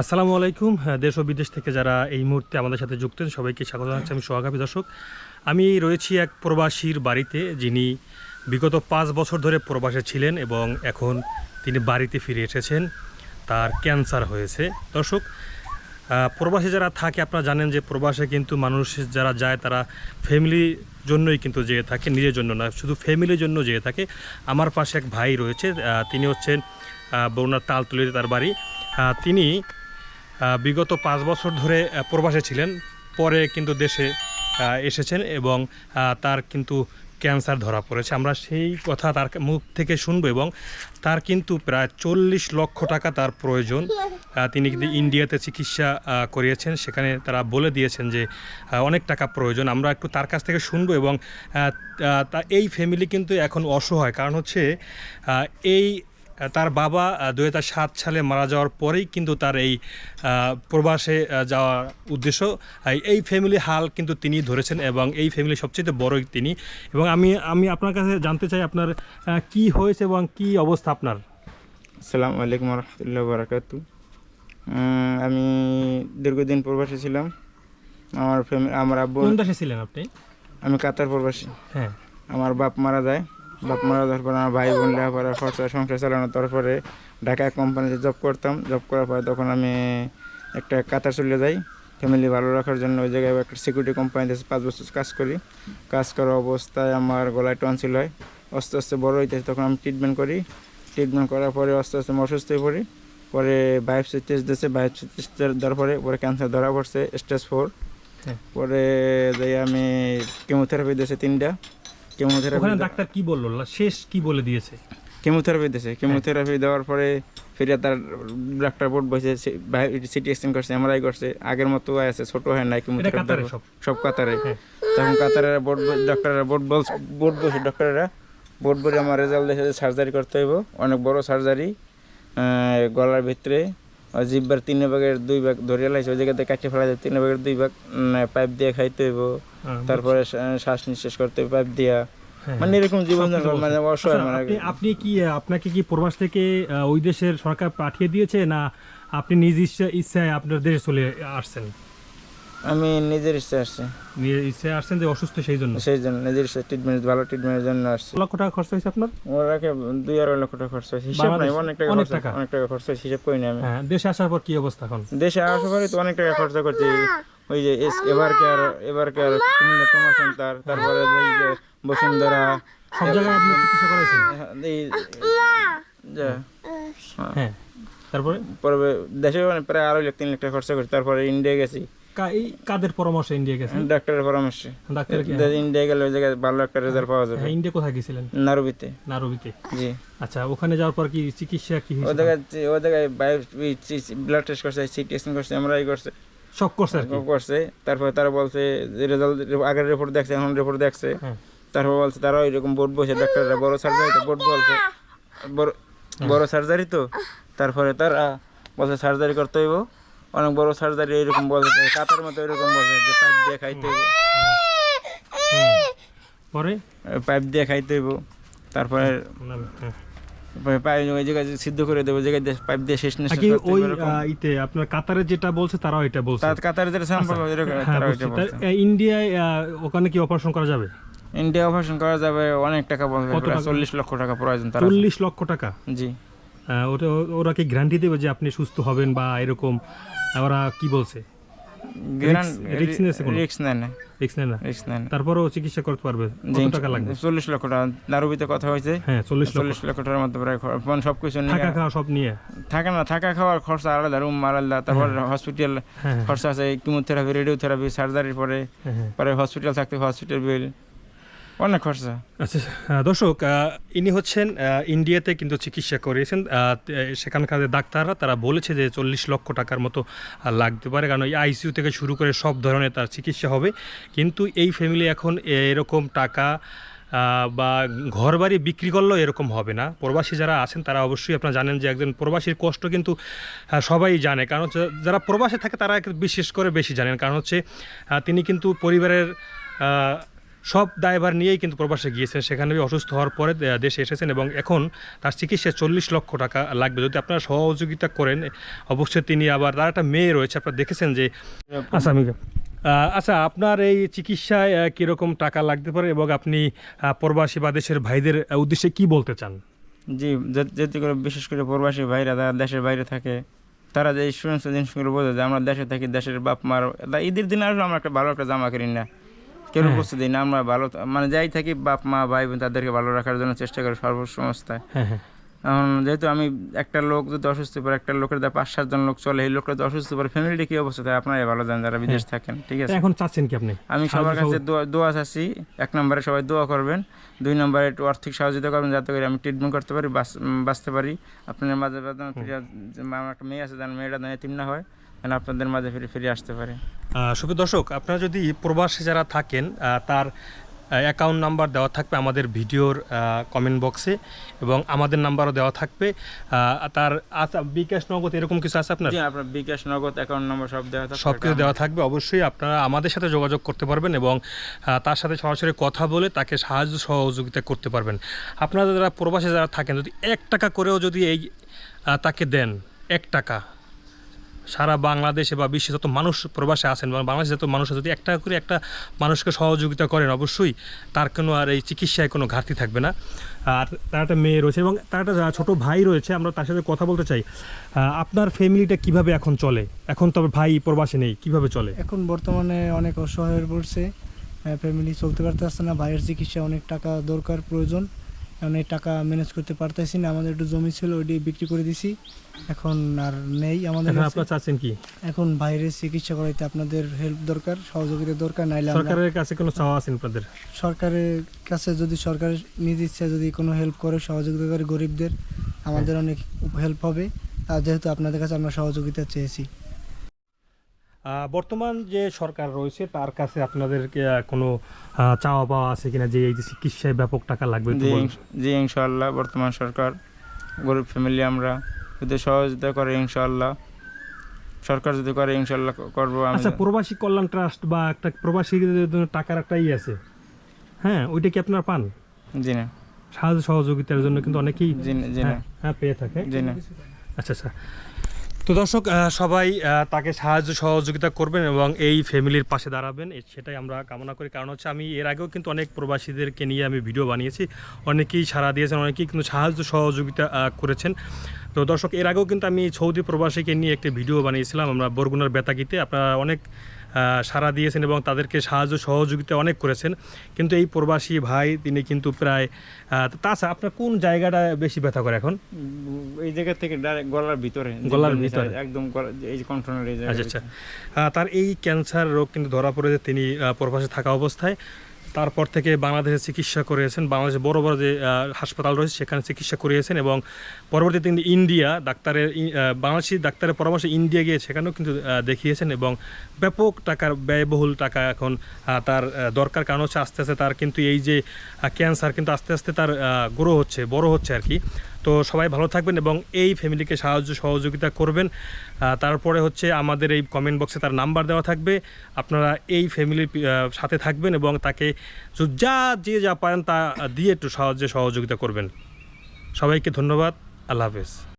আসসালামু আলাইকুম। হ্যাঁ, দেশ ও বিদেশ থেকে যারা এই মুহূর্তে আমাদের সাথে যুক্ত সবাইকে স্বাগত জানাচ্ছি আমি সোহাগাপী দর্শক। আমি রয়েছি এক প্রবাসীর বাড়িতে যিনি বিগত পাঁচ বছর ধরে প্রবাসে ছিলেন এবং এখন তিনি বাড়িতে ফিরে এসেছেন। তার ক্যান্সার হয়েছে। দর্শক প্রবাসে যারা থাকে আপনারা জানেন যে প্রবাসে কিন্তু মানুষ যারা যায় তারা ফ্যামিলির জন্যই কিন্তু যেয়ে থাকে নিজের জন্য না শুধু ফ্যামিলির জন্য যেয়ে থাকে। আমার পাশে এক ভাই রয়েছে তিনি হচ্ছেন বরুণার তালতলিতে তার বাড়ি। তিনি বিগত পাঁচ বছর ধরে প্রবাসে ছিলেন, পরে কিন্তু দেশে এসেছেন এবং তার কিন্তু ক্যান্সার ধরা পড়েছে। আমরা সেই কথা তার মুখ থেকে শুনব এবং তার কিন্তু প্রায় চল্লিশ লক্ষ টাকা তার প্রয়োজন। তিনি কিন্তু ইন্ডিয়াতে চিকিৎসা করিয়েছেন। সেখানে তারা বলে দিয়েছেন যে অনেক টাকা প্রয়োজন। আমরা একটু তার কাছ থেকে শুনব এবং এই ফ্যামিলি কিন্তু এখন অসহায়। কারণ হচ্ছে এই তার বাবা দু হাজার সাত সালে মারা যাওয়ার পরেই কিন্তু তার এই প্রবাসে যাওয়ার উদ্দেশ্য এই ফ্যামিলি হাল কিন্তু তিনি ধরেছেন এবং এই ফ্যামিলি সবচেয়ে বড়ই তিনি। এবং আমি আমি আপনার কাছে জানতে চাই আপনার কি হয়েছে এবং কি অবস্থা আপনার? আসসালামু আলাইকুম রহমতুল্লাহ বারাকাতু আমি দীর্ঘদিন প্রবাসে ছিলাম। আমার ফ্যামিলি আমার আব্বু কোন দেশে ছিলেন আপনি? আমি কাতার প্রবাসী। হ্যাঁ। আমার বাপ মারা যায়। বাপ মারা আমার ভাই বোন লেখাপড়া খরচা সংসার চালানোর তারপরে ঢাকা কোম্পানিতে জব করতাম। জব করার পরে তখন আমি একটা কাতার চলে যাই ফ্যামিলি ভালো রাখার জন্য ওই জায়গায় একটা সিকিউরিটি কোম্পানিতে পাঁচ বছর কাজ করি। কাজ করা অবস্থায় আমার গলায় টনসিল হয়। আস্তে আস্তে বড় হইতেছে তখন আমি ট্রিটমেন্ট করি। ট্রিটমেন্ট করার পরে আস্তে আস্তে আমি অসুস্থ হয়ে পড়ি। পরে বায়োপসি টেস্ট দিয়েছে। বায়োপসি টেস্ট দেওয়ার পরে পরে ক্যান্সার ধরা পড়ছে স্টেজ ফোর হ্যাঁ। পরে যাই আমি কেমোথেরাপি দিয়েছে তিনটা। কেমোথেরাপি ওখানে ডাক্তার কি বলল? শেষ কি বলে দিয়েছে? কেমোথেরাপি দিয়েছে। কেমোথেরাপি দেওয়ার পরে ফিরে তার ডাক্তার বোর্ড বসে সিটি স্ক্যান করছে এমআরআই করছে আগের মতো আছে ছোট হয় না এটা কেমোথেরাপি সব। কাতারে। হ্যাঁ। তখন কাতারের বোর্ড ডাক্তাররা বোর্ড বল বোর্ড বসে বোর্ড বলে আমার রেজাল্ট দেখে সার্জারি করতে হইব। অনেক বড় সার্জারি গলার ভিতরে জিব্বার তিন ভাগের দুই ভাগ ধরে লাইছে ওই জায়গাতে কাটিয়ে ফেলা যায় তিন ভাগের দুই ভাগ পাইপ দিয়ে খাইতে হইব। হ্যাঁ, তারপরে শ্বাস- শ্বাস নিঃশ্বাস করতে হইব পাইপ দিয়া। মানে এরকম জীবন মানে অসহায় আচ্ছা, মানে আপনি কি আপনাকে কি প্রবাস থেকে ওই দেশের সরকার পাঠিয়ে দিয়েছে না আপনি নিজ ইচ্ছা ইচ্ছায় আপনার দেশে চলে আসছেন? আমি নিজের ইচ্ছে আসছি। নিজের ইচ্ছায় আসছেন যে অসুস্থ সেই জন্য? সেই জন্য নিজের ইচ্ছে ট্রিটমেন্ট ভালো ট্রিটমেন্টের জন্য আসছি। লক্ষ টাকা খরচ হয়েছে আপনার? ওরাকে দুই আড়াই লক্ষ টাকা খরচ হয়েছে। হিসাব নাই অনেক টাকা অনেক টাকা। অনেক টাকা খরচ হয়েছে হিসাব করি না আমি। হ্যাঁ দেশে আসার পর কি অবস্থা এখন? দেশে আসার পরে তো অনেক টাকা খরচা করছি। ওই যে এস- এবার কেয়ার এবার কেয়ার কুমিল্লা তোমার সেন্টার তারপরে এই যে বসুন্ধরা। সব জায়গায় আপনি চিকিৎসা করাইছেন? এই যা। হ্যাঁ তারপরে? পরে দেশে মানে প্রায় আড়াই লাখ তিন লাখ টাকা খরচা করছি তারপরে ইন্ডিয়া গেছি। কা- এই কাদের পরামর্শ ইন্ডিয়া গেছেন? ডাক্তারের পরামর্শে। ডাক্তার কি? ইন্ডিয়া গেলে ওই জায়গায় ভালো একটা রেজাল্ট পাওয়া যাবে। হ্যাঁ ইন্ডিয়া কোথায় গেছিলেন? নারুবিতে। নারবিতে? জি। আচ্ছা ওখানে যাওয়ার পর কি চিকিৎসা কি ও হয়েছে জায়গায় ও জায়গায় ব্লাড টেস্ট করছে সিটি স্ক্যান করছে এমআরআই করছে। সব করছে আর কি। করছে। তারপরে তারা বলছে যে রেজাল্ট আগের রিপোর্ট দেখছে এখন রিপোর্ট দেখছে। হ্যাঁ। তারপর বলছে তারা ওইরকম বোর্ড বসে ডাক্তাররা বড় সার্জারি তো বোর্ড বলছে। বড় বড় সার্জারি তো। তারপরে তারা বলছে সার্জারি করতে হইব। অনেক বড় সার্জারি এরকম বলছে কাতার মতো এরকম বলছে যে পাইপ দিয়ে খাইতে হইব। পরে? পাইপ দিয়ে খাইতে হইব। তারপরে ওই জায়গায় সিদ্ধ করে দেবো জায়গায় পাইপ দিয়ে শেষ নিঃশ্বাস কি ওই ইতে আপনার কাতারে যেটা বলছে তারাও এটা বলছে। কাতারে যেটা এরকম হ্যাঁ বলছে। ইন্ডিয়ায় ওখানে কি অপারেশন করা যাবে? ইন্ডিয়া অপারেশন করা যাবে অনেক টাকা চল্লিশ লক্ষ টাকা প্রয়োজন তার। চল্লিশ লক্ষ টাকা? জি। ওটা ওরা কি গ্যারান্টি দেবে যে আপনি সুস্থ হবেন বা এরকম? ওরা কি বলছে? রিক্স নেয় না। রিক্স নেয় না। রিক্স নেয় না। তারপরেও চিকিৎসা করতে পারবে। কত টাকা লাগবে? চল্লিশ লক্ষ টাকা। কথা হয়েছে। হ্যাঁ চল্লিশ চল্লিশ লক্ষ টাকার মধ্যে প্রায় খরচ। মানে নিয়ে থাকা খাওয়া সব নিয়ে। থাকা না থাকা খাওয়ার খরচা আলাদা রুম আলাদা। তারপর হসপিটাল হ্যাঁ হ্যাঁ, খরচা আছে কিমোথেরাপি রেডিওথেরাপি সার্জারির পরে পরে হসপিটাল থাকতে হসপিটাল বিল অনেক খরচা। আচ্ছা দর্শক ইনি হচ্ছেন ইন্ডিয়াতে কিন্তু চিকিৎসা করিয়েছেন। সেখানকার ডাক্তাররা, তারা বলেছে যে চল্লিশ লক্ষ টাকার মতো লাগতে পারে। কারণ এই থেকে শুরু করে সব ধরনের তার চিকিৎসা হবে। কিন্তু এই ফ্যামিলি এখন এরকম টাকা বা ঘর বাড়ি বিক্রি করলেও এরকম হবে না। প্রবাসী যারা আছেন, তারা অবশ্যই আপনারা জানেন যে একজন প্রবাসীর কষ্ট কিন্তু সবাই জানে। কারণ হচ্ছে, যারা প্রবাসে থাকে, তারা বিশেষ করে বেশি জানেন। কারণ হচ্ছে তিনি কিন্তু পরিবারের সব দায়ভার নিয়েই কিন্তু প্রবাসে গিয়েছেন। সেখানে অসুস্থ হওয়ার পরে দেশে এসেছেন এবং এখন তার চিকিৎসায় চল্লিশ লক্ষ টাকা লাগবে। যদি আপনারা সহযোগিতা করেন, অবশ্যই তিনি আবার তার একটা মেয়ে রয়েছে। আপনারা দেখেছেন যে আচ্ছা আমি আচ্ছা আপনার এই চিকিৎসায় কীরকম টাকা লাগতে পারে এবং আপনি প্রবাসী বা দেশের ভাইদের উদ্দেশ্যে কি বলতে চান? জি যেতে করে বিশেষ করে প্রবাসী ভাইরা তারা দেশের বাইরে থাকে, তারা যে সমস্ত জিনিসগুলো বোঝে যে আমরা দেশে থাকি, দেশের বাপ মার ঈদের দিন আসলে আমরা একটা ভালো একটা জামা কিনি না। কেউ হ্যাঁ। বস্তু দিই না? আমরা ভালো মানে যাই থাকি বাপ মা ভাই বোন তাদেরকে ভালো রাখার জন্য চেষ্টা করি সর্বসমস্তায় হ্যাঁ হ্যাঁ। এখন যেহেতু আমি একটা লোক যদি অসুস্থ পড়ে একটা লোকের দ্বারা পাঁচ সাতজন লোক চলে এই লোকটা অসুস্থ পড়ে ফ্যামিলিটি কি অবস্থা? থাকে আপনারাই ভালো জানেন যারা বিদেশ থাকেন ঠিক আছে? এখন চাচ্ছেন কি আপনি? আমি সবার কাছে দোয়া চাচ্ছি এক নম্বরে সবাই দোয়া করবেন দুই নম্বরে একটু আর্থিক সহযোগিতা করবেন যাতে করে আমি ট্রিটমেন্ট করতে পারি বাঁচতে পারি। আপনাদের মাঝে আমার একটা মেয়ে আছে যেন মেয়েটা যেন এতিম না হয় যেন আপনাদের মাঝে ফিরে ফিরে আসতে পারে। সুপ্রিয় দর্শক আপনারা যদি প্রবাসে যারা থাকেন তার অ্যাকাউন্ট নাম্বার দেওয়া থাকবে আমাদের ভিডিওর কমেন্ট বক্সে এবং আমাদের নাম্বারও দেওয়া থাকবে। তার আচ্ছা বিকাশ নগদ এরকম কিছু আছে আপনার? আপনার বিকাশ নগদ অ্যাকাউন্ট নাম্বার সব দেওয়া থাকবে। সব কিছু দেওয়া থাকবে অবশ্যই আপনারা আমাদের সাথে যোগাযোগ করতে পারবেন এবং তার সাথে সরাসরি কথা বলে তাকে সাহায্য সহযোগিতা করতে পারবেন। আপনারা যারা প্রবাসে যারা থাকেন যদি এক টাকা করেও যদি এই তাকে দেন এক টাকা সারা বাংলাদেশে বা বিশ্বে যত মানুষ প্রবাসে আছেন বা বাংলাদেশে যত মানুষ যদি এক টাকা করে একটা মানুষকে সহযোগিতা করেন, অবশ্যই তার কোনো আর এই চিকিৎসায় কোনো ঘাটতি থাকবে না। আর তার একটা মেয়ে রয়েছে এবং তার একটা ছোটো ভাই রয়েছে, আমরা তার সাথে কথা বলতে চাই। আপনার ফ্যামিলিটা কীভাবে এখন চলে? এখন তবে ভাই প্রবাসে নেই, কীভাবে চলে? এখন বর্তমানে অনেক অসহায় হয়ে পড়ছে। ফ্যামিলি চলতে পারতেছে না, ভাইয়ের চিকিৎসা অনেক টাকা দরকার, প্রয়োজন। অনেক টাকা ম্যানেজ করতে পারতেছি না আমাদের একটু জমি ছিল ওইটি বিক্রি করে দিছি। এখন আর নেই আমাদের এখন কাছে। চাচ্ছেন কি? এখন বাইরের চিকিৎসা করাইতে আপনাদের হেল্প দরকার সহযোগিতা দরকার নাইলে সরকারের কাছে কোনো চাওয়া আছেন আপনাদের? সরকারের কাছে যদি সরকার নিজ ইচ্ছা যদি কোনো হেল্প করে সহযোগিতা করে গরিবদের আমাদের অনেক হেল্প হবে। আর যেহেতু আপনাদের কাছে আমরা সহযোগিতা চেয়েছি। বর্তমান যে সরকার রয়েছে তার কাছে আপনাদেরকে কোনো চাওয়া পাওয়া আছে কিনা? যে এই যে চিকিৎসায় ব্যাপক টাকা লাগবে জি। ইনশাআল্লাহ বর্তমান সরকার গরিব ফ্যামিলি আমরা যদি সহযোগিতা করে ইনশাআল্লাহ সরকার যদি করে ইনশাআল্লাহ ক- করব আচ্ছা প্রবাসী কল্যাণ ট্রাস্ট বা একটা প্রবাসীদের জন্য টাকার একটা ই আছে। হ্যাঁ ওইটা কি আপনার পান? জি না। সাহায্য সহযোগিতার জন্য কিন্তু অনেকেই হ্যাঁ, হ্যাঁ পেয়ে থাকে। জি না। আচ্ছা আচ্ছা। তো দর্শক সবাই তাকে সাহায্য সহযোগিতা করবেন এবং এই ফ্যামিলির পাশে দাঁড়াবেন সেটাই আমরা কামনা করি। কারণ হচ্ছে আমি এর আগেও কিন্তু অনেক প্রবাসীদেরকে নিয়ে আমি ভিডিও বানিয়েছি, অনেকেই সাড়া দিয়েছেন, অনেকেই কিন্তু সাহায্য সহযোগিতা করেছেন। তো দর্শক, এর আগেও কিন্তু আমি সৌদি প্রবাসীকে নিয়ে একটি ভিডিও বানিয়েছিলাম, আমরা বরগুনার বেতাগিতে। আপনারা অনেক সাড়া দিয়েছেন এবং তাদেরকে সাহায্য সহযোগিতা অনেক করেছেন। কিন্তু এই প্রবাসী ভাই তিনি কিন্তু প্রায় তাছাড়া আপনার কোন জায়গাটা বেশি ব্যথা করে এখন? এই জায়গা থেকে ডাইরেক্ট গলার ভিতরে গলার ভিতরে? একদম এই কন্ট্রোলের আচ্ছা আচ্ছা। তার এই ক্যান্সার রোগ কিন্তু ধরা পড়েছে তিনি প্রবাসে থাকা অবস্থায়। তারপর থেকে বাংলাদেশে চিকিৎসা করেছেন বাংলাদেশে বড় বড় যে হাসপাতাল রয়েছে, সেখানে চিকিৎসা করিয়েছেন এবং পরবর্তীতে তিনি ইন্ডিয়া ডাক্তারের বাংলাদেশি ডাক্তারের পরামর্শে ইন্ডিয়া গিয়ে সেখানেও কিন্তু দেখিয়েছেন এবং ব্যাপক টাকার, ব্যয়বহুল টাকা এখন তার দরকার। কারণ হচ্ছে আস্তে আস্তে তার কিন্তু এই যে ক্যান্সার কিন্তু আস্তে আস্তে তার গ্রো হচ্ছে, বড় হচ্ছে আর কি। তো সবাই ভালো থাকবেন এবং এই ফ্যামিলিকে সাহায্য সহযোগিতা করবেন। তারপরে হচ্ছে আমাদের এই কমেন্ট বক্সে তার নাম্বার দেওয়া থাকবে। আপনারা এই ফ্যামিলির সাথে থাকবেন এবং তাকে যা- যা যে পারেন তা দিয়ে একটু সাহায্য সহযোগিতা করবেন। সবাইকে ধন্যবাদ। আল্লাহ হাফেজ।